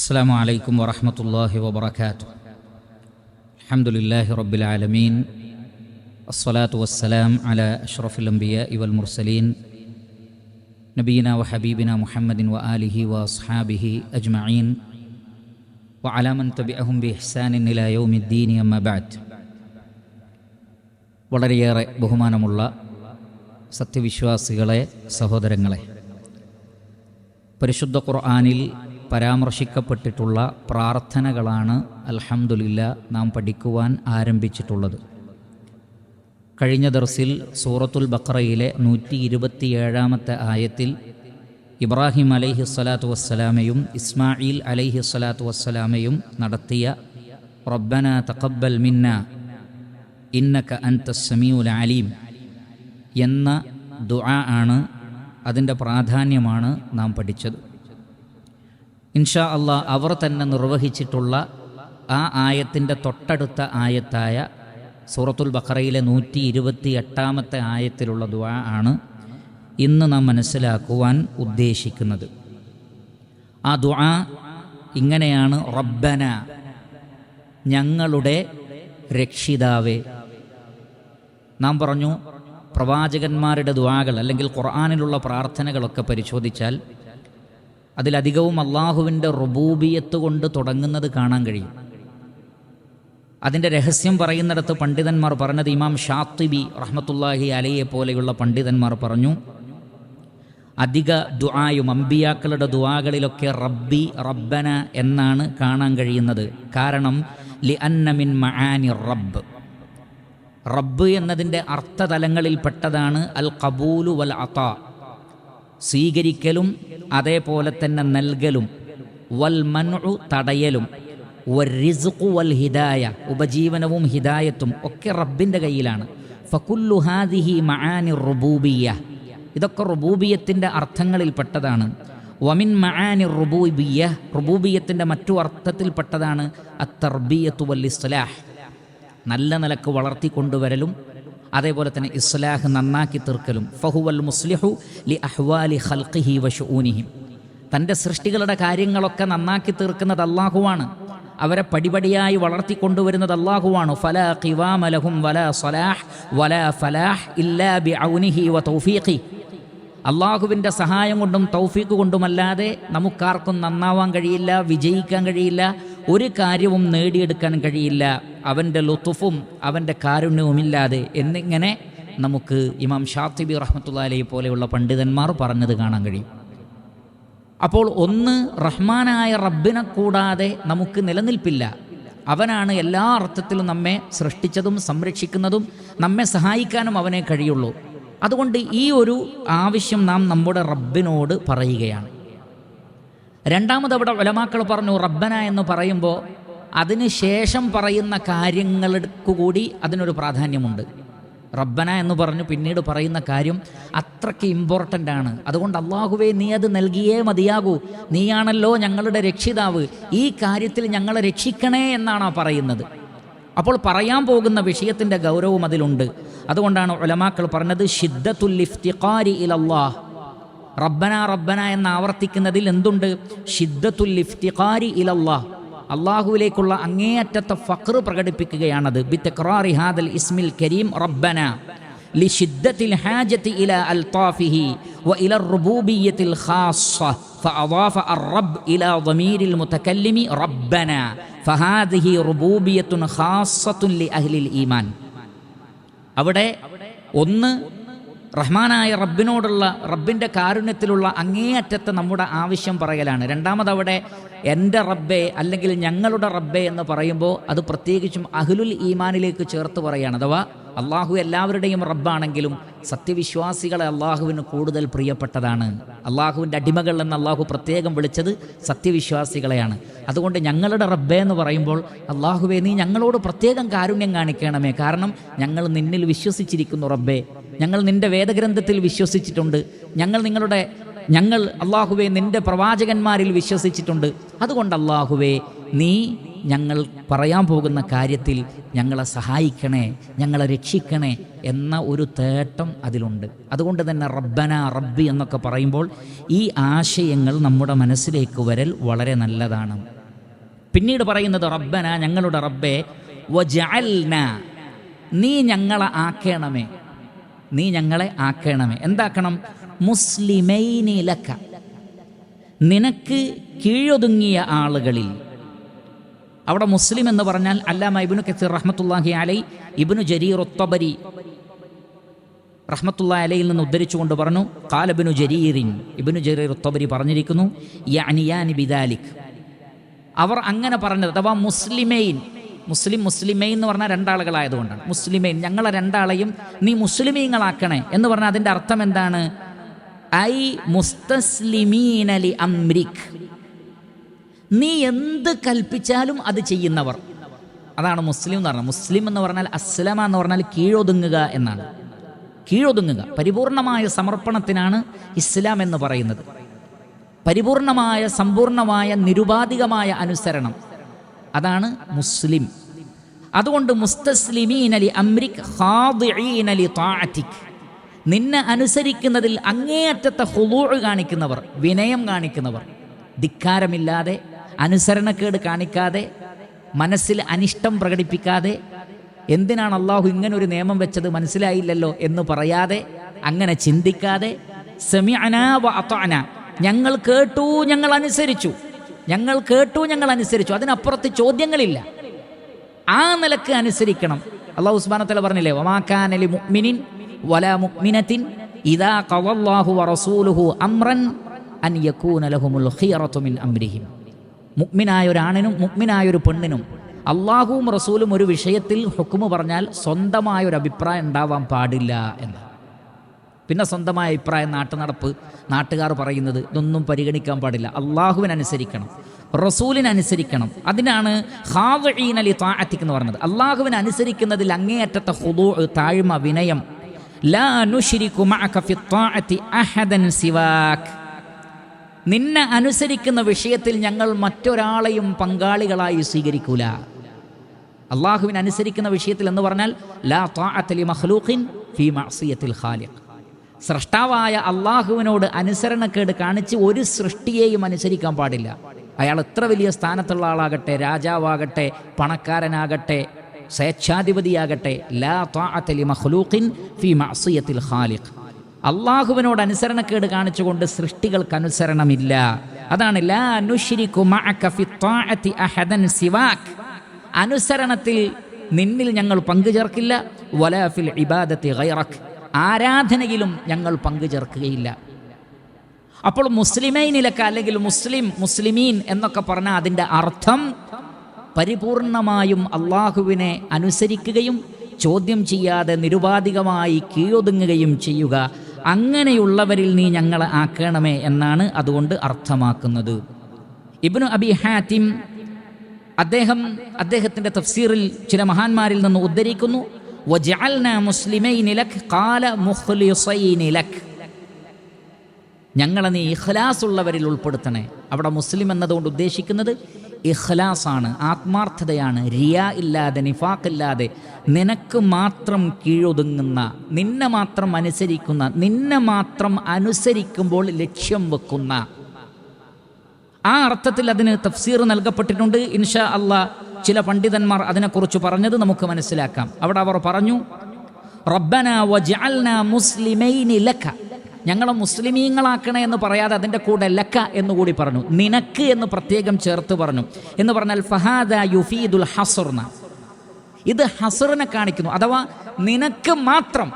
السلام عليكم ورحمة الله وبركاته الحمد لله رب العالمين الصلاة والسلام على أشرف الأنبياء والمرسلين نبينا وحبيبنا محمد وآله وأصحابه أجمعين وعلى من تبعهم بإحسان إلى يوم الدين أما بعد വളരെയേറെ ബഹുമാനമുള്ള സത്യവിശ്വാസികളെ സഹോദരങ്ങളെ പരിശുദ്ധ ഖുർആാനിൽ പരാമർശിക്കപ്പെട്ടിട്ടുള്ള പ്രാർത്ഥനകളാണ് അൽഹംദുലില്ല നാം പഠിക്കുവാൻ ആരംഭിച്ചിട്ടുള്ളത്. കഴിഞ്ഞ ദർസിൽ സൂറത്തുൽ ബക്രയിലെ നൂറ്റി ഇരുപത്തിയേഴാമത്തെ ആയത്തിൽ ഇബ്രാഹിം അലൈഹി സ്വലാത്തു വസ്സലാമയും ഇസ്മായിൽ അലൈഹി സ്വലാത്തു വസ്സലാമയും നടത്തിയ റബ്ബന തഖബ്ബൽ മിന്ന ഇന്നക അൻത സമീഉൽ അലീം എന്ന ദുആ ആണ് അതിന്റെ പ്രാധാന്യമാണ് നാം പഠിച്ചത്. ഇൻഷാ അള്ളാ അവർ തന്നെ നിർവഹിച്ചിട്ടുള്ള ആ ആയത്തിന്റെ തൊട്ടടുത്ത ആയത്തായ സൂറത്തുൽ ബഖറയിലെ നൂറ്റി ഇരുപത്തി എട്ടാമത്തെ ആയത്തിലുള്ള ദുആ ആണ് ഇന്ന് നാം മനസ്സിലാക്കുവാൻ ഉദ്ദേശിക്കുന്നത്. ആ ദുആ ഇങ്ങനെയാണ് റബ്ബന ഞങ്ങളുടെ രക്ഷിതാവേ. നാം പറഞ്ഞു പ്രവാചകന്മാരുടെ ദുആകൾ അല്ലെങ്കിൽ ഖുർആാനിലുള്ള പ്രാർത്ഥനകളൊക്കെ പരിശോധിച്ചാൽ അതിലധികവും അള്ളാഹുവിന്റെ റുബൂബിയത്ത് കൊണ്ട് തുടങ്ങുന്നത് കാണാൻ കഴിയും. അതിന്റെ രഹസ്യം പറയുന്നിടത്ത് പണ്ഡിതന്മാർ പറഞ്ഞത് ഇമാം ഷാത്തിബി റഹ്മത്തുല്ലാഹി അലയെ പോലെയുള്ള പണ്ഡിതന്മാർ പറഞ്ഞു അധിക ദുആയും അമ്പിയാക്കളുടെ ദുആകളിലൊക്കെ റബ്ബി റബ്ബന എന്നാണ് കാണാൻ കഴിയുന്നത്. കാരണം ലി അന്നമിൻ മആനി റബ്ബ്. റബ്ബ് എന്നതിന്റെ അർത്ഥതലങ്ങളിൽപ്പെട്ടതാണ് അൽ കബൂലു വൽ അത. സ്വീകരിക്കലും അതേപോലെ തന്നെ നൽകലും. വൽ മൻഉ തടയലും. വരിസുഖു വൽ ഹിദായ. ഉപജീവനവും ഹിദായത്തും ഒക്കെ റബ്ബിന്റെ കയ്യിലാണ്. ഫകുല്ലു ഹാദിഹി മഹാനി റുബൂബിയ ഇതൊക്കെ റുബൂബിയത്തിന്റെ അർത്ഥങ്ങളിൽപ്പെട്ടതാണ്. വമിൻ മഹാനി റുബൂബിയ റുബൂബിയത്തിന്റെ മറ്റു അർത്ഥത്തിൽപ്പെട്ടതാണ് അത്തർബിയത്തു വൽ ഇസ്ലാഹ്. നല്ല നിലയ്ക്ക് വളർത്തിക്കൊണ്ടുവരലും അതേപോലെ തന്നെ ഇസ്ലാഹ് നന്നാക്കി തീർക്കലും. ഫഹുവൽ മുസ്ലിഹു ലി അഹ്വാലി ഖൽഖിഹി വഷൂനിഹിം തന്റെ സൃഷ്ടികളുടെ കാര്യങ്ങളൊക്കെ നന്നാക്കി തീർക്കുന്നത് അള്ളാഹുവാണ് അവരെ പടിപടിയായി വളർത്തിക്കൊണ്ടുവരുന്നത് അള്ളാഹുവാണ് ഫല ഖിവാമലഹും വല സലാഹ് വല ഫലാഹ് ഇല്ലാ ബി ഔനിഹി വ തൗഫീഖി. അള്ളാഹുവിന്റെ സഹായം കൊണ്ടും തൗഫീഖ് കൊണ്ടുമല്ലാതെ നമുക്കാർക്കും നന്നാവാൻ കഴിയില്ല വിജയിക്കാൻ കഴിയില്ല ഒരു കാര്യവും നേടിയെടുക്കാൻ കഴിയില്ല. അവന്റെ ലുത്തുഫും അവന്റെ കാരുണ്യവുമില്ലാതെ എന്നിങ്ങനെ നമുക്ക് ഇമാം ഷാത്തിബി റഹ്മത്തുല്ലാലി പോലെയുള്ള പണ്ഡിതന്മാർ പറഞ്ഞത് കാണാൻ കഴിയും. അപ്പോൾ ഒന്ന് റഹ്മാനായ റബ്ബിനെ കൂടാതെ നമുക്ക് നിലനിൽപ്പില്ല. അവനാണ് എല്ലാ അർത്ഥത്തിലും നമ്മെ സൃഷ്ടിച്ചതും സംരക്ഷിക്കുന്നതും നമ്മെ സഹായിക്കാനും അവനെ കഴിയുള്ളൂ. അതുകൊണ്ട് ഈ ഒരു ആവശ്യം നാം നമ്മുടെ റബ്ബിനോട് പറയുകയാണ്. രണ്ടാമത് അവിടെ ഒലമാക്കൾ പറഞ്ഞു റബ്ബന എന്ന് പറയുമ്പോൾ അതിനുശേഷം പറയുന്ന കാര്യങ്ങൾക്ക് കൂടി അതിനൊരു പ്രാധാന്യമുണ്ട്. റബ്ബന എന്ന് പറഞ്ഞു പിന്നീട് പറയുന്ന കാര്യം അത്രയ്ക്ക് ഇമ്പോർട്ടന്റ് ആണ്. അതുകൊണ്ട് അള്ളാഹുവേ നീ അത് നൽകിയേ മതിയാകൂ. നീയാണല്ലോ ഞങ്ങളുടെ രക്ഷിതാവ്. ഈ കാര്യത്തിൽ ഞങ്ങളെ രക്ഷിക്കണേ എന്നാണ് ആ പറയുന്നത്. അപ്പോൾ പറയാൻ പോകുന്ന വിഷയത്തിന്റെ ഗൗരവം അതിലുണ്ട്. അതുകൊണ്ടാണ് ഒലമാക്കൾ പറഞ്ഞത് ഷിദ്ദത്തുൽ ഇഫ്തിഖാരി ഇലല്ലാഹ്. റബ്ബന റബ്ബന എന്ന് ആവർത്തിക്കുന്നതിൽ എന്തുണ്ട് ഷിദ്ദത്തുൽ ഇഫ്തിഖാരി ഇലല്ലാഹ് അള്ളാഹുവിലേക്കുള്ള അങ്ങേയറ്റത്തെ ഫക്ർ പ്രകടിപ്പിക്കുകയാണത് ബിത്തഖറാറി ഹാദൽ ഇസ്മിൽ കരീം റബ്ബന لشدة الحاجة إلى ألطافه وإلى الربوبية الخاصة فأضاف الرب إلى ضمير المتكلم ربنا فهذه ربوبية خاصة لأهل الإيمان അവിടെ ഒന്ന് റഹ്മാനായ റബ്ബിനോടുള്ള റബ്ബിന്റെ കാരുണ്യത്തിലുള്ള അങ്ങേയറ്റത്തെ നമ്മുടെ ആവശ്യം പറയലാണ്. രണ്ടാമതവിടെ എന്റെ റബ്ബെ അല്ലെങ്കിൽ ഞങ്ങളുടെ റബ്ബെ എന്ന് പറയുമ്പോൾ അത് പ്രത്യേകിച്ചും അഹ്ലുൽ ഈമാനിലേക്ക് ചേർത്ത് പറയാണ്. അഥവാ അള്ളാഹു എല്ലാവരുടെയും റബ്ബാണെങ്കിലും സത്യവിശ്വാസികളെ അള്ളാഹുവിന് കൂടുതൽ പ്രിയപ്പെട്ടതാണ്. അള്ളാഹുവിന്റെ അടിമകൾ എന്ന് അള്ളാഹു പ്രത്യേകം വിളിച്ചത് സത്യവിശ്വാസികളെയാണ്. അതുകൊണ്ട് ഞങ്ങളുടെ റബ്ബെ എന്ന് പറയുമ്പോൾ അള്ളാഹുവെ നീ ഞങ്ങളോട് പ്രത്യേകം കാരുണ്യം കാണിക്കണമേ. കാരണം ഞങ്ങൾ നിന്നിൽ വിശ്വസിച്ചിരിക്കുന്നു റബ്ബെ. ഞങ്ങൾ നിന്റെ വേദഗ്രന്ഥത്തിൽ വിശ്വസിച്ചിട്ടുണ്ട്. ഞങ്ങൾ നിങ്ങളുടെ ഞങ്ങൾ അള്ളാഹുവെ നിന്റെ പ്രവാചകന്മാരിൽ വിശ്വസിച്ചിട്ടുണ്ട്. അതുകൊണ്ട് അള്ളാഹുവെ നീ ഞങ്ങൾ പറയാൻ പോകുന്ന കാര്യത്തിൽ ഞങ്ങളെ സഹായിക്കണേ ഞങ്ങളെ രക്ഷിക്കണേ എന്ന ഒരു തേട്ടം അതിലുണ്ട്. അതുകൊണ്ട് തന്നെ റബ്ബന റബ്ബി എന്നൊക്കെ പറയുമ്പോൾ ഈ ആശയങ്ങൾ നമ്മുടെ മനസ്സിലേക്ക് വരൽ വളരെ നല്ലതാണ്. പിന്നീട് പറയുന്നത് റബ്ബന ഞങ്ങളുടെ റബ്ബെ വജഅൽന നീ ഞങ്ങളെ ആക്കണമേ. നീ ഞങ്ങളെ ആക്കണമേ. എന്താക്കണം? മുസ്ലിമൈനിലക്ക നിനക്ക് കീഴൊതുങ്ങിയ ആളുകളിൽ. അവിടെ മുസ്ലിം എന്ന് പറഞ്ഞാൽ അല്ലാമ ഇബിനു കസീർ റഹ്മത്തുല്ലാഹി അലൈ ഇബിനു ജരീർ ഒത്തബരി റഹ്മത്തുള്ള അലയിൽ നിന്ന് ഉദ്ധരിച്ചുകൊണ്ട് പറഞ്ഞു കാലബിനു ജരീറിൻ. ഇബിനു ജരീർ ഒത്തബരി പറഞ്ഞിരിക്കുന്നു അവർ അങ്ങനെ പറഞ്ഞത് അഥവാ മുസ്ലിമൈൻ. മുസ്ലിം മുസ്ലിമേ എന്ന് പറഞ്ഞാൽ രണ്ടാളുകളായതുകൊണ്ടാണ്. മുസ്ലിമേൻ ഞങ്ങളെ രണ്ടാളെയും നീ മുസ്ലിമീങ്ങളാക്കണേ എന്ന് പറഞ്ഞാൽ അതിന്റെ അർത്ഥം എന്താണ്? ഐ മുസ്തസ്ലിമീനലി അമ്രിക് നീ എന്ത് കൽപ്പിച്ചാലും അത് ചെയ്യുന്നവർ. അതാണ് മുസ്ലിം എന്ന് പറഞ്ഞാൽ മുസ്ലിം എന്ന് പറഞ്ഞാൽ അസ്ലമ എന്ന് പറഞ്ഞാൽ കീഴൊതുങ്ങുക എന്നാണ്. കീഴൊതുങ്ങുക. പരിപൂർണമായ സമർപ്പണത്തിനാണ് ഇസ്ലാം എന്ന് പറയുന്നത്. പരിപൂർണമായ സമ്പൂർണമായ നിരുപാധികമായ അനുസരണം. അതാണ് മുസ്ലിം. അതുകൊണ്ട് മുസ്തസ്ലിമീൻ അലി അമ്രിക് ഖാദിഈൻ അലി താഅതിക് നിന്നെ അനുസരിക്കുന്നതിൽ അങ്ങേയറ്റത്തെ ഹുലൂഴ് കാണിക്കുന്നവർ വിനയം കാണിക്കുന്നവർ. ധിക്കാരമില്ലാതെ അനുസരണക്കേട് കാണിക്കാതെ മനസ്സിൽ അനിഷ്ടം പ്രകടിപ്പിക്കാതെ എന്തിനാണ് അള്ളാഹു ഇങ്ങനെ ഒരു നിയമം വെച്ചത് മനസ്സിലായില്ലല്ലോ എന്ന് പറയാതെ അങ്ങനെ ചിന്തിക്കാതെ സെമിഅന വ അത്വഅന. ഞങ്ങൾ കേട്ടു ഞങ്ങൾ അനുസരിച്ചു. ഞങ്ങൾ കേട്ടു ഞങ്ങൾ അനുസരിച്ചു. അതിനപ്പുറത്ത് ചോദ്യങ്ങളില്ല. ആ നിലയ്ക്ക് അനുസരിക്കണം. അള്ളാഹു ഉസ്മാനത്തല പറഞ്ഞില്ലേ വമാക്കാനലി മുക്മിനിൻ വല മുക്മിനത്തിൻ ഇതാ കവല്ലാഹു വറസൂലുഹു അമ്രൻ അൻ യകൂന ലഹുമുൽ ഖിയറത്തു മിൻ അംരിഹിം. മുഅ്മിനായ ഒരാണിനും മുഅ്മിനായ ഒരു പെണ്ണിനും അള്ളാഹുവും റസൂലും ഒരു വിഷയത്തിൽ ഹുക്കുമ് പറഞ്ഞാൽ സ്വന്തമായ ഒരു അഭിപ്രായം ഉണ്ടാവാൻ പാടില്ല എന്ന്. പിന്നെ സ്വന്തമായ അഭിപ്രായം നാട്ടു നടപ്പ് നാട്ടുകാർ പറയുന്നത് ഇതൊന്നും പരിഗണിക്കാൻ പാടില്ല. അള്ളാഹുവിനനുസരിക്കണം റസൂലിനനുസരിക്കണം. അതിനാണ് ഹാവീൻ അലി എന്ന് പറഞ്ഞത്. അള്ളാഹുവിനെ അനുസരിക്കുന്നതിൽ അങ്ങേയറ്റത്തെ ഹുദു താഴ്മ വിനയം. നിന്നെ അനുസരിക്കുന്ന വിഷയത്തിൽ ഞങ്ങൾ മറ്റൊരാളെയും പങ്കാളികളായി സ്വീകരിക്കൂല. അള്ളാഹുവിനെ അനുസരിക്കുന്ന വിഷയത്തിൽ എന്ന് പറഞ്ഞാൽ ലാ മഖ്ലൂഖിൻ ഫീ മഅസിയത്തിൽ ഖാലിഖ്. സൃഷ്ടാവായ അള്ളാഹുവിനോട് അനുസരണക്കേട് കാണിച്ച് ഒരു സൃഷ്ടിയെയും അനുസരിക്കാൻ പാടില്ല. അയാൾ എത്ര വലിയ സ്ഥാനത്തുള്ള ആളാകട്ടെ രാജാവാകട്ടെ പണക്കാരനാകട്ടെ സ്വേച്ഛാധിപതിയാകട്ടെ. ലാ മഅസിയത്തിൽ ഖാലിഖ്. അള്ളാഹുവിനോട് അനുസരണക്കേട് കാണിച്ചുകൊണ്ട് സൃഷ്ടികൾക്ക് അനുസരണമില്ല. അതാണ് ലാ അനുശരിക്കു അഹദൻ സിവാക്. അനുസരണത്തിൽ നിന്നിൽ ഞങ്ങൾ പങ്കുചേർക്കില്ല. വലാ ഫിൽ ഇബാദത്തി ഗൈറക്. ആരാധനയിലും ഞങ്ങൾ പങ്കുചേർക്കുകയില്ല. അപ്പോൾ മുസ്ലിമൈനിലൊക്കെ അല്ലെങ്കിൽ മുസ്ലിം മുസ്ലിമീൻ എന്നൊക്കെ പറഞ്ഞാൽ അതിന്റെ അർത്ഥം പരിപൂർണമായും അള്ളാഹുവിനെ അനുസരിക്കുകയും ചോദ്യം ചെയ്യാതെ നിരുപാധികമായി കീഴൊതുങ്ങുകയും ചെയ്യുക. അങ്ങനെയുള്ളവരിൽ നീ ഞങ്ങളെ ആക്കണമേ എന്നാണ് അതുകൊണ്ട് അർത്ഥമാക്കുന്നത്. ഇബ്നു അബി ഹാത്തിം അദ്ദേഹം അദ്ദേഹത്തിന്റെ തഫ്സീറിൽ ചില മഹാന്മാരിൽ നിന്ന് ഉദ്ധരിക്കുന്നു. ഞങ്ങളെ നീ ഇഖ്ലാസ് ഉള്ളവരിൽ ഉൾപ്പെടുത്തണേ. അവിടെ മുസ്ലിം എന്നതുകൊണ്ട് ഉദ്ദേശിക്കുന്നത് ഇഖ്ലാസാണ് ആത്മാർത്ഥതയാണ് റിയ ഇല്ലാതെ നിഫാഖ് ഇല്ലാതെ. നിനക്ക് മാത്രം കീഴൊതുങ്ങുന്ന നിന്നെ മാത്രം അനുസരിക്കുന്ന നിന്നെ മാത്രം അനുസരിക്കുമ്പോൾ ലക്ഷ്യം വെക്കുന്ന. ആ അർത്ഥത്തിൽ അതിന് തഫ്സീർ നൽകപ്പെട്ടിട്ടുണ്ട് ഇൻഷാ അള്ളാ ചില പണ്ഡിതന്മാർ അതിനെക്കുറിച്ച് പറഞ്ഞത് നമുക്ക് മനസ്സിലാക്കാം. അവിടെ അവർ പറഞ്ഞു റബ്ബന മുസ്ലിമൈനി ലക്ക. ഞങ്ങളെ മുസ്ലിമീങ്ങളാക്കണേ എന്ന് പറയാതെ അതിന്റെ കൂടെ ലക്ക എന്നുകൂടി പറഞ്ഞു. നിനക്ക് എന്ന് പ്രത്യേകം ചേർത്ത് പറഞ്ഞു. എന്ന് പറഞ്ഞാൽ ഫഹാദ യുഫീദുൽ ഹസുർന. ഇത് ഹസറിനെ കാണിക്കുന്നു. അഥവാ നിനക്ക് മാത്രം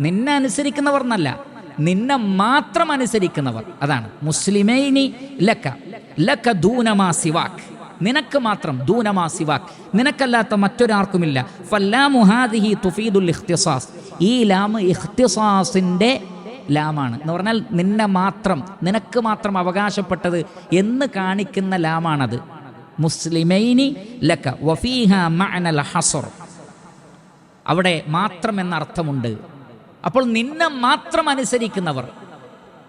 നിന്നെ അനുസരിക്കുന്നവർ എന്നല്ല നിന്നെ മാത്രം അനുസരിക്കുന്നവർ. അതാണ്. മുസ്ലിമൈനി ലക്ക. ലക്ക ദൂനമാ സിവാക് നിനക്ക് മാത്രം ദൂനമാ സിവാക് നിനക്കല്ലാത്ത മറ്റൊരാർക്കുമില്ല. ഫല്ലാമു ഹാദിഹി തുഫീദുൽ ഇഖ്തിസാസ്. ഈ ലാമ് ഇഖ്തിസാസിന്റെ ലാമാണ്. എന്ന് പറഞ്ഞാൽ നിന്നെ മാത്രം നിനക്ക് മാത്രം അവകാശപ്പെട്ടത് എന്ന് കാണിക്കുന്ന ലാമാണത്. മുസ്ലിമൈനി ലക്ക വഫീഹ മഅനൽ ഹസർ. അവിടെ മാത്രം എന്ന അർത്ഥമുണ്ട്. അപ്പോൾ നിന്നെ മാത്രം അനുസരിക്കുന്നവർ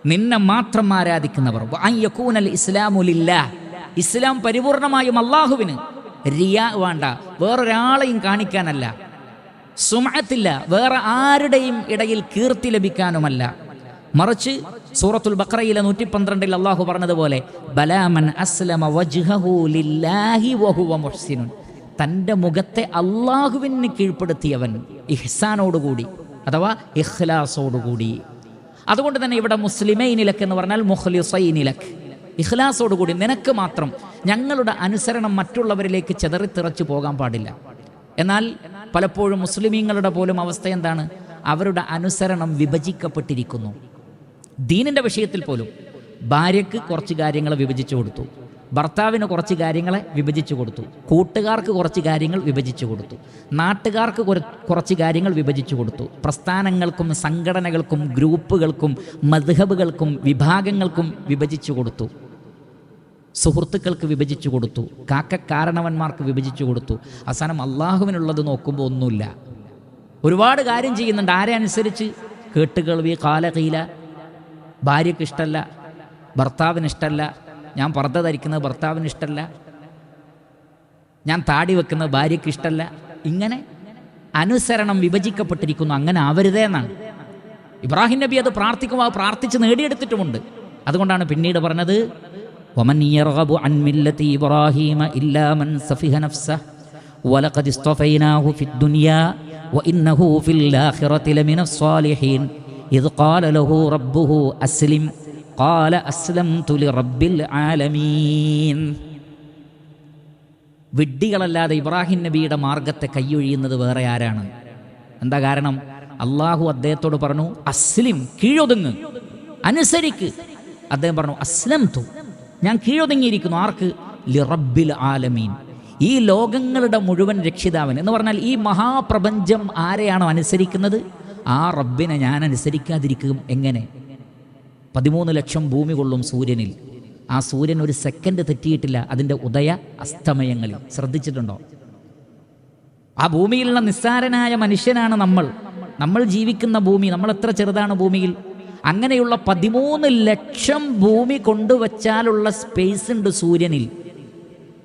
നിന്നെ മാത്രം ആരാധിക്കുന്നവർ. വഅൻ യകൂനൽ ഇസ്ലാമു ലില്ലാഹ്. ഇസ്ലാം പരിപൂർണമായും അള്ളാഹുവിന് റിയ വേണ്ട. വേറൊരാളെയും കാണിക്കാനല്ല. സുമത്തില്ല വേറെ ആരുടെയും ഇടയിൽ കീർത്തി ലഭിക്കാനുമല്ല. മറിച്ച് സൂറത്തുൽ ബക്രയിലെ നൂറ്റി പന്ത്രണ്ടിൽ അള്ളാഹു പറഞ്ഞതുപോലെ ബലാമൻ അസ്ലമ ലില്ലാഹി മുഹ്സിനുൻ. തന്റെ മുഖത്തെ അള്ളാഹുവിന് കീഴ്പ്പെടുത്തിയവൻ ഇഹ്സാനോടുകൂടി അഥവാ ഇഖ്ലാസോടുകൂടി. അതുകൊണ്ട് തന്നെ ഇവിടെ മുസ്ലിമൈനിലക്ക് എന്ന് പറഞ്ഞാൽ മുഖ്ലിസൈനിലക്ക്. ഇഖ്ലാസോടുകൂടി നിനക്ക് മാത്രം ഞങ്ങളുടെ അനുസരണം മറ്റുള്ളവരിലേക്ക് ചെതറിത്തിറച്ചു പോകാൻ പാടില്ല. എന്നാൽ പലപ്പോഴും മുസ്ലിമീങ്ങളുടെ പോലും അവസ്ഥ എന്താണ്? അവരുടെ അനുസരണം വിഭജിക്കപ്പെട്ടിരിക്കുന്നു. ദീനിന്റെ വിഷയത്തിൽ പോലും ഭാര്യയ്ക്ക് കുറച്ച് കാര്യങ്ങൾ വിഭജിച്ചു കൊടുത്തു. ഭർത്താവിന് കുറച്ച് കാര്യങ്ങളെ വിഭജിച്ചു കൊടുത്തു. കൂട്ടുകാർക്ക് കുറച്ച് കാര്യങ്ങൾ വിഭജിച്ചു കൊടുത്തു. നാട്ടുകാർക്ക് കുറച്ച് കാര്യങ്ങൾ വിഭജിച്ചു കൊടുത്തു. പ്രസ്ഥാനങ്ങൾക്കും സംഘടനകൾക്കും ഗ്രൂപ്പുകൾക്കും മധുഹബുകൾക്കും വിഭാഗങ്ങൾക്കും വിഭജിച്ചു കൊടുത്തു. സുഹൃത്തുക്കൾക്ക് വിഭജിച്ചു കൊടുത്തു കാക്ക കാരണവന്മാർക്ക് വിഭജിച്ചു കൊടുത്തു. അവസാനം അള്ളാഹുവിനുള്ളത് നോക്കുമ്പോൾ ഒന്നുമില്ല. ഒരുപാട് കാര്യം ചെയ്യുന്നുണ്ട്. ആരെ അനുസരിച്ച്? കേട്ടുകേൾവി കാലകീല ഭാര്യയ്ക്ക് ഇഷ്ടമല്ല ഭർത്താവിന് ഇഷ്ടമല്ല ഞാൻ പർദ്ദ ധരിക്കുന്നത് ഭർത്താവിന് ഇഷ്ടമല്ല ഞാൻ താടി വെക്കുന്നത് ഭാര്യയ്ക്ക് ഇഷ്ടമല്ല ഇങ്ങനെ അനുസരണം വിഭജിക്കപ്പെട്ടിരിക്കുന്നു. അങ്ങനെ ആവരുതേ എന്നാണ്. ഇബ്രാഹിം നബി അത് പ്രാർത്ഥിക്കുമ്പോൾ പ്രാർത്ഥിച്ച് നേടിയെടുത്തിട്ടുമുണ്ട്. അതുകൊണ്ടാണ് പിന്നീട് പറഞ്ഞത് ومن يرغب عن ملة إبراهيم إلا من سفه نفسه ولقد اصطفيناه في الدنيا وإنه في الآخرة لمن الصالحين إذ قال له ربه أسلم قال أسلمت لرب العالمين വിഡ്ഢികളല്ലാതെ ഇബ്രാഹിം നബിയുടെ മാർഗത്തെ കൈയൊഴിയുന്നത് വേറെ ആരാണ് എന്താ കാരണം അള്ളാഹു അദ്ദേഹത്തോട് പറഞ്ഞു അസ്ലിം കീഴൊതുങ്ങ് അനുസരിക്ക് അദ്ദേഹം പറഞ്ഞു അസ്ലം തു ഞാൻ കീഴൊതുങ്ങിയിരിക്കുന്നു. ആർക്ക്? ലിറബിൽ ആലമീൻ. ഈ ലോകങ്ങളുടെ മുഴുവൻ രക്ഷിതാവൻ എന്ന് പറഞ്ഞാൽ ഈ മഹാപ്രപഞ്ചം ആരെയാണോ അനുസരിക്കുന്നത്? ആ റബ്ബിനെ ഞാൻ അനുസരിക്കാതിരിക്കും. എങ്ങനെ? പതിമൂന്ന് ലക്ഷം ഭൂമി കൊള്ളും സൂര്യനിൽ. ആ സൂര്യൻ ഒരു സെക്കൻഡ് തെറ്റിയിട്ടില്ല. അതിന്റെ ഉദയ അസ്തമയങ്ങളിൽ. ശ്രദ്ധിച്ചിട്ടുണ്ടോ? ആ ഭൂമിയിലുള്ള നിസ്സാരനായ മനുഷ്യനാണ് നമ്മൾ. നമ്മൾ ജീവിക്കുന്ന ഭൂമി. നമ്മൾ എത്ര ചെറുതാണ് ഭൂമിയിൽ? അങ്ങനെയുള്ള പതിമൂന്ന് ലക്ഷം ഭൂമി കൊണ്ടുവച്ചാലുള്ള സ്പേസ് ഉണ്ട് സൂര്യനിൽ.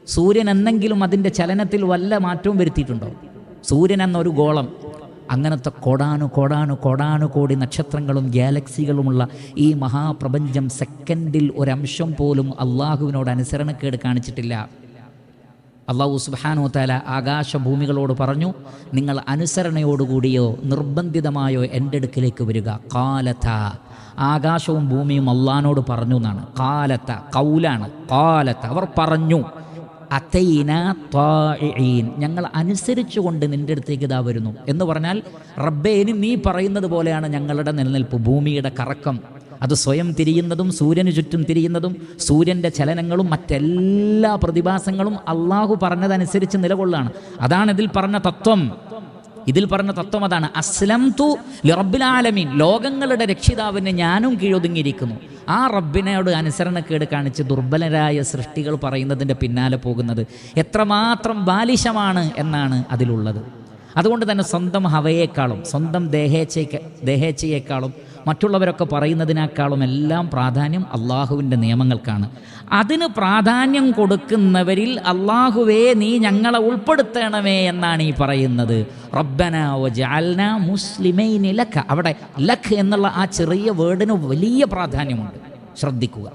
സൂര്യൻ എന്നെങ്കിലും അതിന്റെ ചലനത്തിൽ വല്ല മാറ്റവും വരുത്തിയിട്ടുണ്ടോ? സൂര്യൻ എന്നൊരു ഗോളം. അങ്ങനത്തെ കോടാനു കോടാനു കോടാനു കോടി നക്ഷത്രങ്ങളും ഗാലക്സികളുമുള്ള ഈ മഹാപ്രപഞ്ചം സെക്കൻഡിൽ ഒരംശം പോലും അള്ളാഹുവിനോട് അനുസരണക്കേട് കാണിച്ചിട്ടില്ല. അള്ളാഹു സുബാനോ താല ആകാശഭൂമികളോട് പറഞ്ഞു നിങ്ങൾ അനുസരണയോടുകൂടിയോ നിർബന്ധിതമായോ എന്റെ അടുക്കിലേക്ക് വരിക. കാലത്ത ആകാശവും ഭൂമിയും അള്ളഹാനോട് പറഞ്ഞു എന്നാണ്. കാലത്ത കൗലാണ്. കാലത്ത അവർ പറഞ്ഞു അതൈന അനുസരിച്ചു ഞങ്ങൾ അനുസരിച്ചുകൊണ്ട് നിന്റെ അടുത്തേക്ക് ഇതാ വരുന്നു. എന്ന് പറഞ്ഞാൽ റബ്ബേ നീ പറയുന്നത് പോലെയാണ് ഞങ്ങളുടെ നിലനിൽപ്പ് ഭൂമിയുടെ കറക്കം. അത് സ്വയം തിരിയുന്നതും സൂര്യന് ചുറ്റും തിരിയുന്നതും സൂര്യന്റെ ചലനങ്ങളും മറ്റെല്ലാ പ്രതിഭാസങ്ങളും അള്ളാഹു പറഞ്ഞതനുസരിച്ച് നിലകൊള്ളാണ് അതാണ് ഇതിൽ പറഞ്ഞ തത്വം. ഇതിൽ പറഞ്ഞ തത്വം അതാണ്. അസ്ലം തു ആലമീൻ ലോകങ്ങളുടെ രക്ഷിതാവിന് ഞാനും കീഴൊതുങ്ങിയിരിക്കുന്നു. ആ റബ്ബിനോട് അനുസരണക്കേട് കാണിച്ച് ദുർബലരായ സൃഷ്ടികൾ പറയുന്നതിന്റെ പിന്നാലെ പോകുന്നത് എത്രമാത്രം ബാലിശമാണ് എന്നാണ് അതിലുള്ളത്. അതുകൊണ്ട് തന്നെ സ്വന്തം ഹവയേക്കാളും സ്വന്തം ദേഹേച്ഛയ്ക്ക് ദേഹേച്ഛയേക്കാളും മറ്റുള്ളവരൊക്കെ പറയുന്നതിനേക്കാളും എല്ലാം പ്രാധാന്യം അള്ളാഹുവിന്റെ നിയമങ്ങൾക്കാണ്. അതിന് പ്രാധാന്യം കൊടുക്കുന്നവരിൽ അള്ളാഹുവേ നീ ഞങ്ങളെ ഉൾപ്പെടുത്തണമേ എന്നാണ് ഈ പറയുന്നത്. റബ്ബന ജാൽന മുസ്ലിമൈനി ലക്ക അവിടെ ലഖ് എന്നുള്ള ആ ചെറിയ വേർഡിന് വലിയ പ്രാധാന്യമുണ്ട്. ശ്രദ്ധിക്കുക.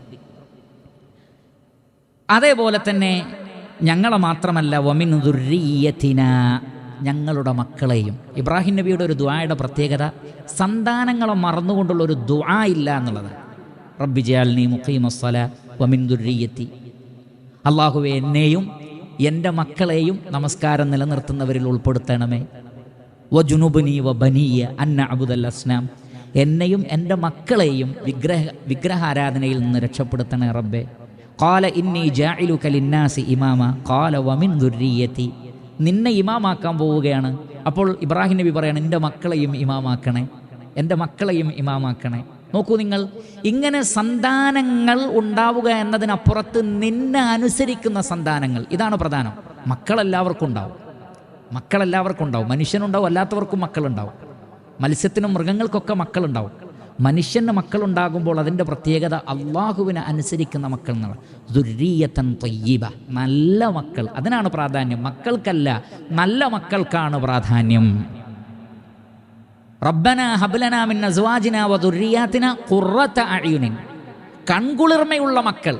അതേപോലെ തന്നെ ഞങ്ങളെ മാത്രമല്ല വമിൻ ദുർരിയത്തിന. ഞങ്ങളുടെ മക്കളെയും. ഇബ്രാഹിം നബിയുടെ ഒരു ദുആയുടെ പ്രത്യേകത സന്താനങ്ങളെ മറന്നുകൊണ്ടുള്ള ഒരു ദുആ ഇല്ല എന്നുള്ളതാണ് റബ്ബി ജാൽനി മുഖീമസ്സല വമിൻ ദുർരിയത്തി. അള്ളാഹുവെ എന്നെയും എന്റെ മക്കളെയും നമസ്കാരം നിലനിർത്തുന്നവരിൽ ഉൾപ്പെടുത്തണമേ. വ ജുനുബുനി വ ബനിയ അന്ന അബുദൽ അസ്നാം. എന്നെയും എന്റെ മക്കളെയും വിഗ്രഹ വിഗ്രഹാരാധനയിൽ നിന്ന് രക്ഷപ്പെടുത്തണേ റബ്ബെ. കാല ഇന്നി ജാഇലു കലിന്നാസി ഇമാമ. കാല വമിൻ ദുർരിയത്തി. നിന്നെ ഇമാമാക്കാൻ പോവുകയാണ്. അപ്പോൾ ഇബ്രാഹിം നബി പറയാണ് എന്റെ മക്കളെയും ഇമാമാക്കണേ. എന്റെ മക്കളെയും ഇമാമാക്കണേ. നോക്കൂ നിങ്ങൾ ഇങ്ങനെ സന്താനങ്ങൾ ഉണ്ടാവുക എന്നതിനപ്പുറത്ത് നിന്നെ അനുസരിക്കുന്ന സന്താനങ്ങൾ. ഇതാണ് പ്രധാനം. മക്കളെല്ലാവർക്കും ഉണ്ടാവും. മക്കളെല്ലാവർക്കും ഉണ്ടാവും. മനുഷ്യനുണ്ടാവും അല്ലാത്തവർക്കും മക്കളുണ്ടാവും. മത്സ്യത്തിനും മൃഗങ്ങൾക്കൊക്കെ മക്കളുണ്ടാവും. മനുഷ്യന് മക്കളുണ്ടാകുമ്പോൾ അതിന്റെ പ്രത്യേകത അള്ളാഹുവിനെ അനുസരിക്കുന്ന മക്കൾ എന്നാണ് ദുരീയത്തൻ തൊയ്യീബ. നല്ല മക്കൾ. അതിനാണ് പ്രാധാന്യം. മക്കൾക്കല്ല നല്ല മക്കൾക്കാണ് പ്രാധാന്യം. റബ്ബന ഹബ്ലന മിൻ അസ്വാജിന വ ദുർരിയാത്തിന ഖുർറത അയുനിൻ. കൺകുളിർമയുള്ള മക്കൾ.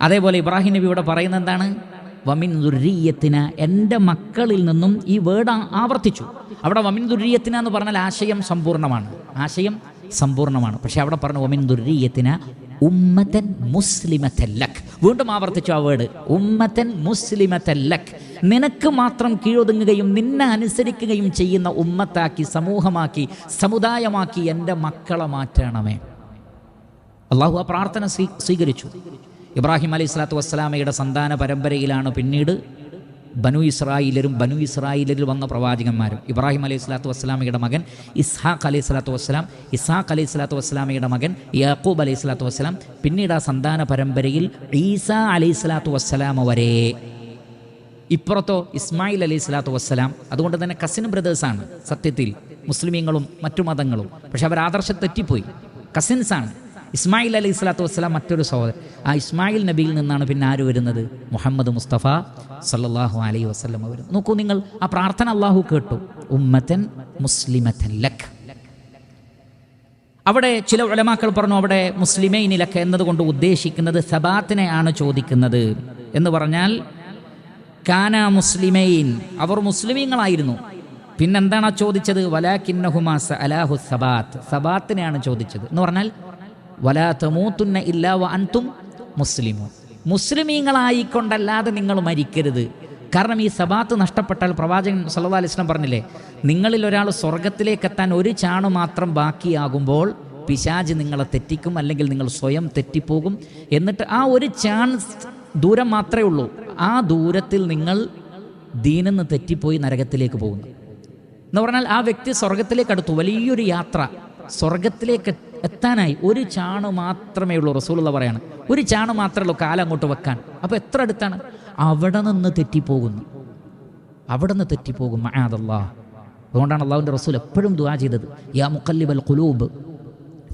അതേപോലെ ഇബ്രാഹിം നബി ഇവിടെ പറയുന്നത് എന്താണ്? വമിൻ ദുരീയത്തിന് എന്റെ മക്കളിൽ നിന്നും ഈ വേർഡ് ആവർത്തിച്ചു. അവിടെ വമിൻ ദുരീയത്തിന് എന്ന് പറഞ്ഞാൽ ആശയം സമ്പൂർണമാണ് ആശയം സമ്പൂർണമാണ് പക്ഷേ അവിടെ പറഞ്ഞു വമിൻ ദുരീയത്തിന് ഉമ്മത്തൻ മുസ്ലിമത്തല്ലക് വീണ്ടും ആവർത്തിച്ചു ആ വേർഡ്. ഉമ്മത്തൻ മുസ്ലിമത്തല്ലക് നിനക്ക് മാത്രം കീഴൊതുങ്ങുകയും നിന്നെ അനുസരിക്കുകയും ചെയ്യുന്ന ഉമ്മത്താക്കി സമൂഹമാക്കി സമുദായമാക്കി എന്റെ മക്കളെ മാറ്റണമേ. അള്ളാഹു ആ പ്രാർത്ഥന സ്വീ സ്വീകരിച്ചു. ഇബ്രാഹിം അലൈഹി സ്വലാത്തു വസ്സലാമയുടെ സന്താന പരമ്പരയിലാണ് പിന്നീട് ബനു ഇസ്രായേലരും ബനു ഇസ്രായേലിൽ വന്ന പ്രവാചകന്മാരും. ഇബ്രാഹിം അലൈഹി സ്വലാത്തു വസ്സലാമയുടെ മകൻ ഇസ്ഹാഖ് അലൈഹി സ്വലാത്തു വസ്സലാം ഇസ്ഹാഖ് അലൈഹി സ്വലാത്തു വസ്സലാമയുടെ മകൻ യാക്കൂബ് അലൈഹി സ്വലാത്തു വസ്സലാം പിന്നീട് ആ സന്താന പരമ്പരയിൽ ഈസ അലൈഹി സ്വലാത്തു വസ്സലാമ വരെ. ഇപ്പുറത്തോ ഇസ്മായിൽ അലൈഹി സ്വലാത്തു വസ്സലാം അതുകൊണ്ട് തന്നെ കസിൻ ബ്രദേഴ്സാണ് സത്യത്തിൽ മുസ്ലിമീങ്ങളും മറ്റു മതങ്ങളും. പക്ഷെ അവർ ആദർശം തെറ്റിപ്പോയി. കസിൻസാണ് ഇസ്മായിൽ അലൈഹി സ്വലാത്തു വസ്സലാം മറ്റൊരു സഹോദരൻ. ആ ഇസ്മായിൽ നബിയിൽ നിന്നാണ് പിന്നെ ആര് വരുന്നത്? മുഹമ്മദ് മുസ്തഫ സല്ലല്ലാഹു അലൈഹി വസ്ലമ വരുന്നത് നോക്കൂ നിങ്ങൾ ആ പ്രാർത്ഥന അള്ളാഹു കേട്ടു. ഉമ്മത്തൻ മുസ്ലിമത്തൻ ലക്. അവിടെ ചില ഉലമാക്കൾ പറഞ്ഞു അവിടെ മുസ്ലിമൈനിലൊക്കെ എന്നതുകൊണ്ട് ഉദ്ദേശിക്കുന്നത് സബാത്തിനെയാണ് ചോദിക്കുന്നത്. എന്ന് പറഞ്ഞാൽ കാന മുസ്ലിമൈൻ. അവർ മുസ്ലിമീങ്ങളായിരുന്നു. പിന്നെന്താണ് ചോദിച്ചത്? കിന്നഹുമാസ് അലാഹു സബാത്ത്. സബാത്തിനെയാണ് ചോദിച്ചത്. എന്ന് പറഞ്ഞാൽ വലാ തമൂത്തുന്ന ഇല്ലാ വ അൻതും മുസ്ലിമു മുസ്ലിമീങ്ങളായിക്കൊണ്ടല്ലാതെ നിങ്ങൾ മരിക്കരുത്. കാരണം ഈ സബാത്ത് നഷ്ടപ്പെട്ടാൽ പ്രവാചകൻ സല്ലാ അലൈഹി വസല്ലം പറഞ്ഞില്ലേ നിങ്ങളിൽ ഒരാൾ സ്വർഗത്തിലേക്ക് എത്താൻ ഒരു ചാണു മാത്രം ബാക്കിയാകുമ്പോൾ പിശാജ് നിങ്ങളെ തെറ്റിക്കും അല്ലെങ്കിൽ നിങ്ങൾ സ്വയം തെറ്റിപ്പോകും. എന്നിട്ട് ആ ഒരു ചാൻസ് ദൂരം മാത്രമേ ഉള്ളൂ. ആ ദൂരത്തിൽ നിങ്ങൾ ദീനെന്ന് തെറ്റിപ്പോയി നരകത്തിലേക്ക് പോകുന്നു. എന്ന് പറഞ്ഞാൽ ആ വ്യക്തി സ്വർഗത്തിലേക്ക് അടുത്തു. വലിയൊരു യാത്ര സ്വർഗത്തിലേക്ക് എത്താനായി. ഒരു ചാണ് മാത്രമേ ഉള്ളൂ റസൂലുള്ള പറയാണ്. ഒരു ചാണ് മാത്രമേ ഉള്ളൂ കാലം അങ്ങോട്ട് വെക്കാൻ. അപ്പോൾ എത്ര അടുത്താണ്? അവിടെ നിന്ന് തെറ്റിപ്പോകുന്നു. അവിടെ നിന്ന് തെറ്റിപ്പോകും അതല്ലാ അതുകൊണ്ടാണ് അള്ളാഹുവിന്റെ റസൂൽ എപ്പോഴും ദുവാ ചെയ്തത്. യാ മുക്കല്ലിബൽ ഖുലൂബ്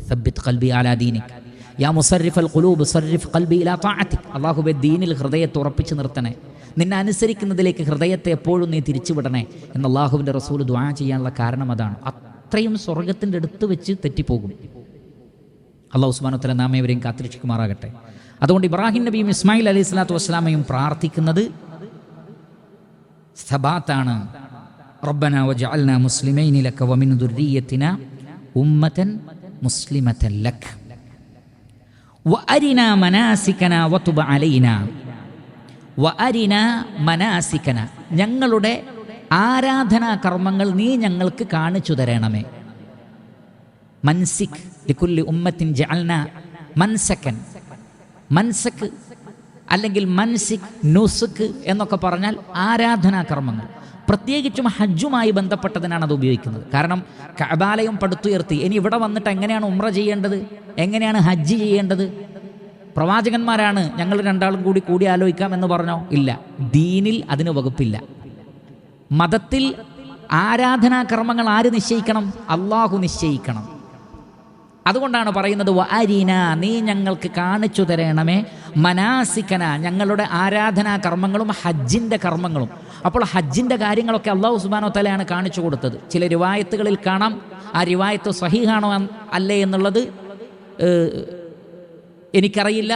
സബ്ബിത്ത് കൽബി ആലാദീനിക് യാ മുസറിഫ് അൽ ഖുലൂബ് സറിഫ് കൽബി ഇലാ താഅത്തിക്. അള്ളാഹുബെ ദീനിൽ ഹൃദയത്തെ ഉറപ്പിച്ച് നിർത്തണേ. നിന്നെ അനുസരിക്കുന്നതിലേക്ക് ഹൃദയത്തെ എപ്പോഴും നീ തിരിച്ചുവിടണേ എന്ന് അള്ളാഹുവിന്റെ റസൂൽ ദുവാ ചെയ്യാനുള്ള കാരണം അതാണ്. അത്രയും സ്വർഗത്തിന്റെ അടുത്ത് വെച്ച് തെറ്റിപ്പോകും. അള്ളാഹു സുബാനുത്തല നാം ഏവരെയും കാത്തിരക്ഷിക്കുമാറാകട്ടെ. അതുകൊണ്ട് ഇബ്രാഹിം നബിയും ഇസ്മായിൽ അലൈഹി സ്വലാത്തു വസ്സലാമയും പ്രാർത്ഥിക്കുന്നത് സബാത്താണ്. റബ്ബന വജഅൽന മുസ്ലിമൈനി ലക വമിൻ ദുർരിയത്തിന ഉമ്മതൻ മുസ്ലിമതൻ ലക്. വഅരിന മനാസികന വതുബ് അലൈന. വഅരിന മനാസികന. ഞങ്ങളുടെ ആരാധനാ കർമ്മങ്ങൾ നീ ഞങ്ങൾക്ക് കാണിച്ചു തരണമേ മൻസിക് ലിക്കുല്ലി ഉമ്മത്തിൻ ജഅൽന മൻസക്കൻ. മൻസക്ക് അല്ലെങ്കിൽ മൻസിക് നുസുക്ക് എന്നൊക്കെ പറഞ്ഞാൽ ആരാധനാ കർമ്മങ്ങൾ. പ്രത്യേകിച്ചും ഹജ്ജുമായി ബന്ധപ്പെട്ടതിനാണ് അത് ഉപയോഗിക്കുന്നത്. കാരണം കബാലയം പടുത്തുയർത്തി ഇനി ഇവിടെ വന്നിട്ട് എങ്ങനെയാണ് ഉമ്ര ചെയ്യേണ്ടത്? എങ്ങനെയാണ് ഹജ്ജ് ചെയ്യേണ്ടത്? പ്രവാചകന്മാരാണ് ഞങ്ങൾ രണ്ടാളും കൂടി കൂടി ആലോചിക്കാം എന്ന് പറഞ്ഞോ? ഇല്ല. ദീനിൽ അതിന് വകുപ്പില്ല. മതത്തിൽ ആരാധനാ കർമ്മങ്ങൾ ആര് നിശ്ചയിക്കണം? അള്ളാഹു നിശ്ചയിക്കണം. അതുകൊണ്ടാണ് പറയുന്നത് അരീന നീ ഞങ്ങൾക്ക് കാണിച്ചു തരണമേ. മനാസിക്കന ഞങ്ങളുടെ ആരാധനാ കർമ്മങ്ങളും ഹജ്ജിന്റെ കർമ്മങ്ങളും. അപ്പോൾ ഹജ്ജിന്റെ കാര്യങ്ങളൊക്കെ അള്ളാഹു സുബാനോ തലയാണ് കാണിച്ചു കൊടുത്തത്. ചില രിവായത്തുകളിൽ കാണാം ആ രിവായത്ത് സഹീഹാണോ അല്ലേ എന്നുള്ളത് എനിക്കറിയില്ല.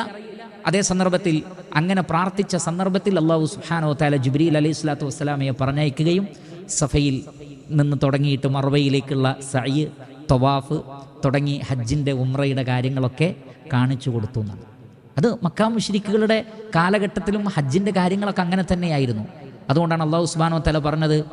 അതേ സന്ദർഭത്തിൽ അങ്ങനെ പ്രാർത്ഥിച്ച സന്ദർഭത്തിൽ അള്ളാഹു സുഹാനോ താല ജിബ്രീൽ അലൈഹി സ്വലാത്തു വസ്സലാമയെ പറഞ്ഞയക്കുകയും സഫയിൽ നിന്ന് തുടങ്ങിയിട്ട് മറുവയിലേക്കുള്ള സയ്യ് തവാഫ് തുടങ്ങി ഹജ്ജിന്റെ ഉമ്രയുടെ കാര്യങ്ങളൊക്കെ കാണിച്ചു കൊടുത്തു എന്നാണ്. അത് മക്കാ മുഷ്രിക്കുകളുടെ കാലഘട്ടത്തിലും ഹജ്ജിന്റെ കാര്യങ്ങളൊക്കെ അങ്ങനെ തന്നെയായിരുന്നു. അതുകൊണ്ടാണ് അള്ളാഹു ഉസ്മാനോ തല പറഞ്ഞത്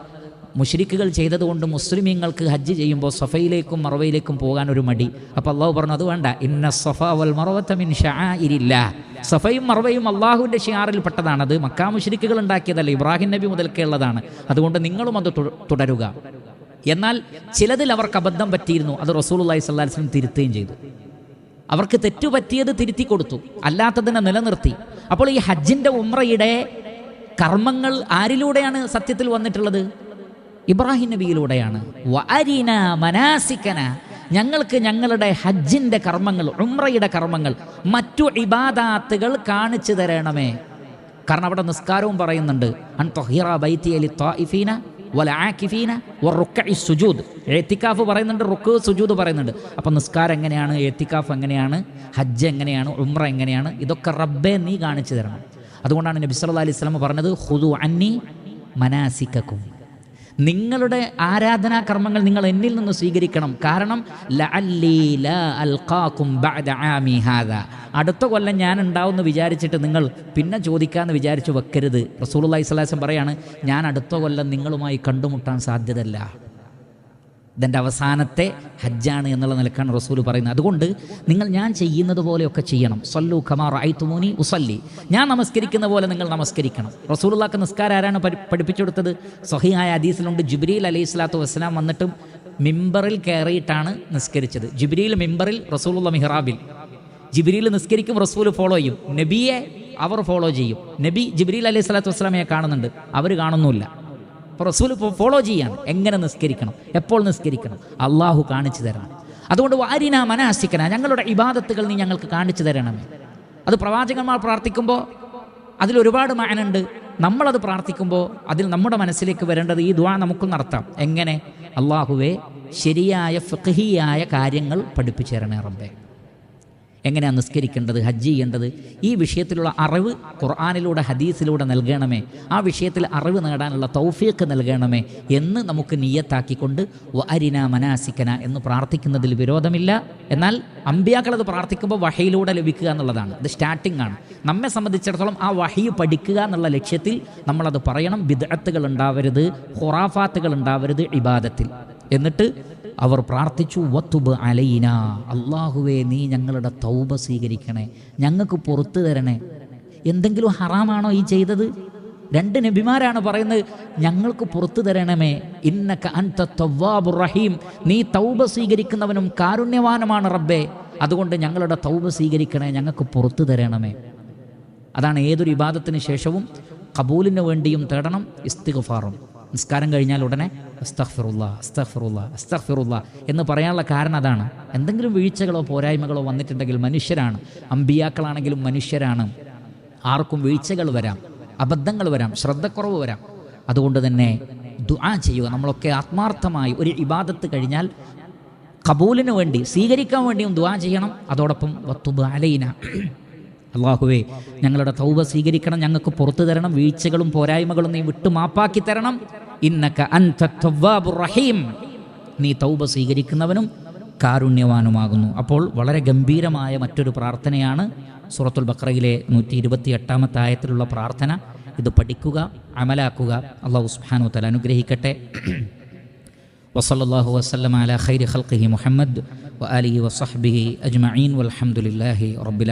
മുഷിരിക്കുകൾ ചെയ്തതുകൊണ്ട് മുസ്ലിമീങ്ങൾക്ക് ഹജ്ജ് ചെയ്യുമ്പോൾ സഫയിലേക്കും മറവയിലേക്കും പോകാൻ ഒരു മടി. അപ്പോൾ അള്ളാഹു പറഞ്ഞു അത് വേണ്ട. ഇന്ന സഫ വൽ മറവത്തമിൻ മിൻ ഷആഇരില്ല സഫയും മറവയും അള്ളാഹുവിന്റെ ഷിയാറിൽ പെട്ടതാണത് മക്കാ മുഷിരിക്കുകൾ ഉണ്ടാക്കിയതല്ല ഇബ്രാഹിം നബി മുതൽക്കേ ഉള്ളതാണ്. അതുകൊണ്ട് നിങ്ങളും അത് തുടരുക. എന്നാൽ ചിലതിൽ അവർക്ക് അബദ്ധം പറ്റിയിരുന്നു. അത് റസൂലുള്ളാഹി സ്വല്ലല്ലാഹി അലൈഹി വസല്ലം തിരുത്തുകയും ചെയ്തു. അവർക്ക് തെറ്റുപറ്റിയത് തിരുത്തി കൊടുത്തു. അല്ലാത്തതിനെ നിലനിർത്തി. അപ്പോൾ ഈ ഹജ്ജിന്റെ ഉമ്രയുടെ കർമ്മങ്ങൾ ആരിലൂടെയാണ് സത്യത്തിൽ വന്നിട്ടുള്ളത്? ഇബ്രാഹിം നബിയിലൂടെയാണ്. വരിന മനാസിക്കന ഞങ്ങൾക്ക് ഞങ്ങളുടെ ഹജ്ജിന്റെ കർമ്മങ്ങൾ ഉമ്രയുടെ കർമ്മങ്ങൾ മറ്റു ഇബാദാത്തുകൾ കാണിച്ചു തരണമേ. കാരണം അവിടെ നിസ്കാരവും പറയുന്നുണ്ട്. അൻ തൊഹിറ ബൈത്തിയലി ത്വാഇഫീന വല ആക്കിഫീന ഇ സുജൂദ്. എത്തിക്കാഫ് പറയുന്നുണ്ട് റുക്ക് സുജൂദ് പറയുന്നുണ്ട്. അപ്പം നിസ്കാരം എങ്ങനെയാണ് എത്തിക്കാഫ് എങ്ങനെയാണ് ഹജ്ജ് എങ്ങനെയാണ് ഉംറ എങ്ങനെയാണ് ഇതൊക്കെ റബ്ബെ നീ കാണിച്ചു തരണം. അതുകൊണ്ടാണ് നബി സല്ലല്ലാഹി അലൈഹി വസല്ലം പറഞ്ഞത് ഹുദു അന്നി മനാസിക്കക്കും നിങ്ങളുടെ ആരാധനാ കർമ്മങ്ങൾ നിങ്ങൾ എന്നിൽ നിന്ന് സ്വീകരിക്കണം. കാരണം. അടുത്ത കൊല്ലം ഞാൻ ഉണ്ടാവും എന്ന് വിചാരിച്ചിട്ട് നിങ്ങൾ പിന്നെ ചോദിക്കാമെന്ന് വിചാരിച്ചു വെക്കരുത്. റസൂൽ അള്ളഹി സ്വലാസം പറയാണ് ഞാൻ അടുത്ത കൊല്ലം നിങ്ങളുമായി കണ്ടുമുട്ടാൻ സാധ്യതയില്ല. ഇതെന്റെ അവസാനത്തെ ഹജ്ജാണ് എന്നുള്ള നിലക്കാണ് റസൂൽ പറയുന്നത്. അതുകൊണ്ട് നിങ്ങൾ ഞാൻ ചെയ്യുന്നത് പോലെയൊക്കെ ചെയ്യണം. സല്ലു ഖമാർ ഐത്തുമൂനി ഉസല്ലി. ഞാൻ നമസ്കരിക്കുന്ന പോലെ നിങ്ങൾ നമസ്കരിക്കണം. റസൂലുള്ളാക്ക് നിസ്കാരം ആരാണ് പഠി പഠിപ്പിച്ചു കൊടുത്തത് സഹിയായ അദീസിലുണ്ട് ജിബ്രീൽ അലൈഹി സ്വലാത്തു വസ്സലാം വന്നിട്ടും മിമ്പറിൽ കയറിയിട്ടാണ് നിസ്കരിച്ചത്. ജിബ്രീൽ മിമ്പറിൽ റസൂലുള്ള മിഹ്റാബിൽ. ജിബ്രീൽ നിസ്കരിക്കും റസൂൽ ഫോളോ ചെയ്യും. നബിയെ അവർ ഫോളോ ചെയ്യും. നബി ജിബ്രീൽ അലൈഹി സ്വലാത്തു വസ്സലാമയെ കാണുന്നുണ്ട്. അവർ കാണുന്നുമില്ല. അപ്പോൾ റസൂൽ ഫോളോ ചെയ്യാണ് എങ്ങനെ നിസ്കരിക്കണം? എപ്പോൾ നിസ്കരിക്കണം? അള്ളാഹു കാണിച്ചു തരണം. അതുകൊണ്ട് വാരിന മനാസിക്കന. ഞങ്ങളുടെ ഇബാദത്തുകൾ നീ ഞങ്ങൾക്ക് കാണിച്ചു തരണമേ. അത് പ്രവാചകന്മാർ പ്രാർത്ഥിക്കുമ്പോൾ അതിലൊരുപാട് മാനുണ്ട്. നമ്മളത് പ്രാർത്ഥിക്കുമ്പോൾ അതിൽ നമ്മുടെ മനസ്സിലേക്ക് വരേണ്ടത് ഈ ദ്വാ നമുക്ക് നടത്താം. എങ്ങനെ? അള്ളാഹുവെ ശരിയായ ഫിഖഹിയായ കാര്യങ്ങൾ പഠിപ്പിച്ചു തരണേ റബ്ബേ. എങ്ങനെയാണ് നിസ്കരിക്കേണ്ടത് ഹജ്ജ് ചെയ്യേണ്ടത്? ഈ വിഷയത്തിലുള്ള അറിവ് ഖുർആാനിലൂടെ ഹദീസിലൂടെ നൽകണമേ. ആ വിഷയത്തിൽ അറിവ് നേടാനുള്ള തൗഫീഖ് നൽകണമേ എന്ന് നമുക്ക് നീയത്താക്കിക്കൊണ്ട് അരിന മനാസിക്കന എന്ന് പ്രാർത്ഥിക്കുന്നതിൽ വിരോധമില്ല. എന്നാൽ അമ്പ്യാക്കൾ അത് പ്രാർത്ഥിക്കുമ്പോൾ വഹയിലൂടെ ലഭിക്കുക എന്നുള്ളതാണ്. ഇത് സ്റ്റാർട്ടിംഗ് ആണ്. നമ്മെ സംബന്ധിച്ചിടത്തോളം ആ വഹി പഠിക്കുക എന്നുള്ള ലക്ഷ്യത്തിൽ നമ്മളത് പറയണം. വിദഗ്ധകൾ ഉണ്ടാവരുത് ഹൊറാഫാത്തുകൾ ഉണ്ടാവരുത് ഇബാദത്തിൽ. എന്നിട്ട് അവർ പ്രാർത്ഥിച്ചു വത്തുബ് അലൈന അള്ളാഹുവേ നീ ഞങ്ങളുടെ തൗബ സ്വീകരിക്കണേ ഞങ്ങൾക്ക് പുറത്തു തരണേ. എന്തെങ്കിലും ഹറാമാണോ ഈ ചെയ്തത്? രണ്ട് നബിമാരാണ് പറയുന്നത് ഞങ്ങൾക്ക് പുറത്തു തരണമേ ഇന്നക അൻത റഹീം നീ തൗബ സ്വീകരിക്കുന്നവനും കാരുണ്യവാനുമാണ് റബ്ബേ അതുകൊണ്ട് ഞങ്ങളുടെ തൗബ സ്വീകരിക്കണേ ഞങ്ങൾക്ക് പുറത്തു തരണമേ. അതാണ് ഏതൊരു വിവാദത്തിന് ശേഷവും കബൂലിന് വേണ്ടിയും തേടണം ഇസ്തിഗ്ഫാറും. നിസ്കാരം കഴിഞ്ഞാൽ ഉടനെ അസ്തഫിറുല്ല അസ്തഫിറുല്ല അസ്തഫിറുല്ല എന്ന് പറയാനുള്ള കാരണം അതാണ്. എന്തെങ്കിലും വീഴ്ചകളോ പോരായ്മകളോ വന്നിട്ടുണ്ടെങ്കിൽ മനുഷ്യരാണ്. അമ്പിയാക്കളാണെങ്കിലും മനുഷ്യരാണ്. ആർക്കും വീഴ്ചകൾ വരാം അബദ്ധങ്ങൾ വരാം ശ്രദ്ധക്കുറവ് വരാം. അതുകൊണ്ട് തന്നെ ദുആ ചെയ്യുക. നമ്മളൊക്കെ ആത്മാർത്ഥമായി ഒരു ഇബാദത്ത് കഴിഞ്ഞാൽ കബൂലിന് വേണ്ടി സ്വീകരിക്കാൻ വേണ്ടിയും ദുആ ചെയ്യണം. അതോടൊപ്പം വത്തുബ് അലൈന. അള്ളാഹുവേ ഞങ്ങളുടെ തൗബ സ്വീകരിക്കണം ഞങ്ങൾക്ക് പുറത്തു തരണം വീഴ്ചകളും പോരായ്മകളും നീ വിട്ടു മാപ്പാക്കി തരണം. ഇന്നക്ക അൻതീം നീ തൗബ സ്വീകരിക്കുന്നവനും കാരുണ്യവാനുമാകുന്നു. അപ്പോൾ വളരെ ഗംഭീരമായ മറ്റൊരു പ്രാർത്ഥനയാണ് സൂറത്തുൽ ബക്രയിലെ നൂറ്റി ഇരുപത്തി എട്ടാമത്തെ ആയത്തിലുള്ള പ്രാർത്ഥന. ഇത് പഠിക്കുക അമലാക്കുക. അള്ളാഹു സുഹാനു തല അനുഗ്രഹിക്കട്ടെ. വസല്ലാഹു വസ്ലം അല ഖൈർ മുഹമ്മദ് വ അലി വസഹ്ബിഹി അജ്മഈൻ. വൽഹമുല്ലാഹി റബ്ബിൽ